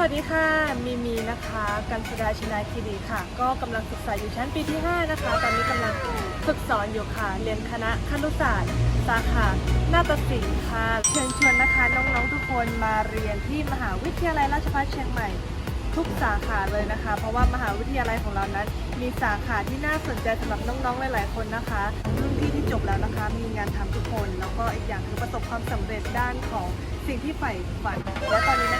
วัสดีค่ะ มีมีนะคะกันสุดาชินาคีรีค่ะ ก็กำลังศึกษาอยู่ชั้นปีที่ 5 นะคะ ตอนนี้กำลังฝึกสอนอยู่ค่ะ เรียนคณะครุศาสตร์ สาขานาฏศิลป์ค่ะ เชิญชวนนะคะน้องๆทุกคนมาเรียนที่มหาวิทยาลัยราชภัฏเชียงใหม่ทุกสาขาเลยนะคะ เพราะว่ามหาวิทยาลัยของเรานั้น มีสาขาที่น่าสนใจสำหรับน้องๆหลายๆคนนะคะรุ่นพี่ที่จบแล้วนะคะ มีงานทำทุกคน แล้วก็อีกอย่างคือประสบความสำเร็จด้านของสิ่งที่ใฝ่ฝันและตอนนี้นะ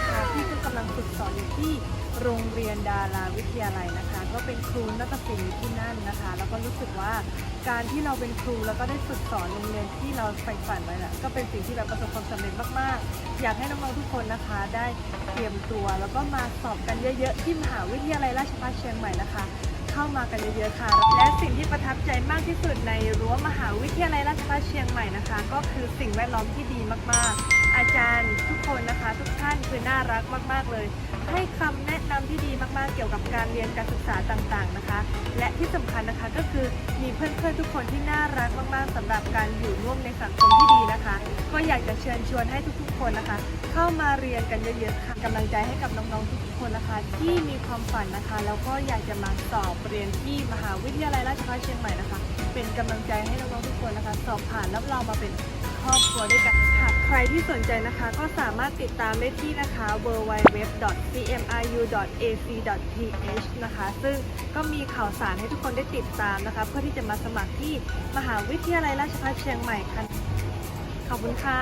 คะ สอนอยู่ที่โรงเรียนดาราวิทยาลัยนะคะ ก็เป็นครูนาฏศิลป์ที่นั่นนะคะ แล้วก็รู้สึกว่าการที่เราเป็นครูแล้วก็ได้ฝึกสอนโรงเรียนที่เราใฝ่ฝันไว้แหละก็เป็นสิ่งที่แบบประสบความสำเร็จมากๆ อยากให้น้องๆทุกคนนะคะ ได้เตรียมตัวแล้วก็มาสอบกันเยอะๆที่มหาวิทยาลัยราชภัฏเชียงใหม่นะคะ เข้ามากันเยอะๆค่ะ และสิ่งที่ประทับใจมากที่สุดในรั้วมหาวิทยาลัยราชภัฏเชียงใหม่นะคะ ก็คือสิ่งแวดล้อมที่ดีมากๆ อาจารย์ทุกคนนะคะทุกท่าน คือน่ารักมาก ๆ เลย ให้คำแนะนำที่ดีมากๆ เกี่ยวกับการเรียนการศึกษาต่างๆนะคะ และที่สำคัญนะคะก็คือมีเพื่อนๆทุกคนที่น่ารักมากๆสำหรับการอยู่ร่วมในสังคมที่ดีนะคะ ก็อยากจะเชิญชวนให้ทุกๆ คนนะคะ เข้ามาเรียนกันเยอะๆค่ะกำลังใจให้กับน้องๆทุกๆคนนะคะ ที่มีความฝันนะคะแล้วก็อยากจะมาสอบเรียนที่มหาวิทยาลัยราชภัฏเชียงใหม่นะคะ เป็นกำลังใจให้น้องๆทุกคนนะคะ สอบผ่านรับเรามาเป็นครอบครัวด้วยกันหากใค รที่สนใจนะคะก็สามารถติดตามได้ที่นะคะ www.cmiu.ac.th นะคะ ซึ่งก็มีข่าวสารให้ทุกคนได้ติดตามนะคะ เพื่อที่จะมาสมัครที่มหาวิทยาลัยราชภัฏเชียงใหม่ค่ะขอบคุณค่ะ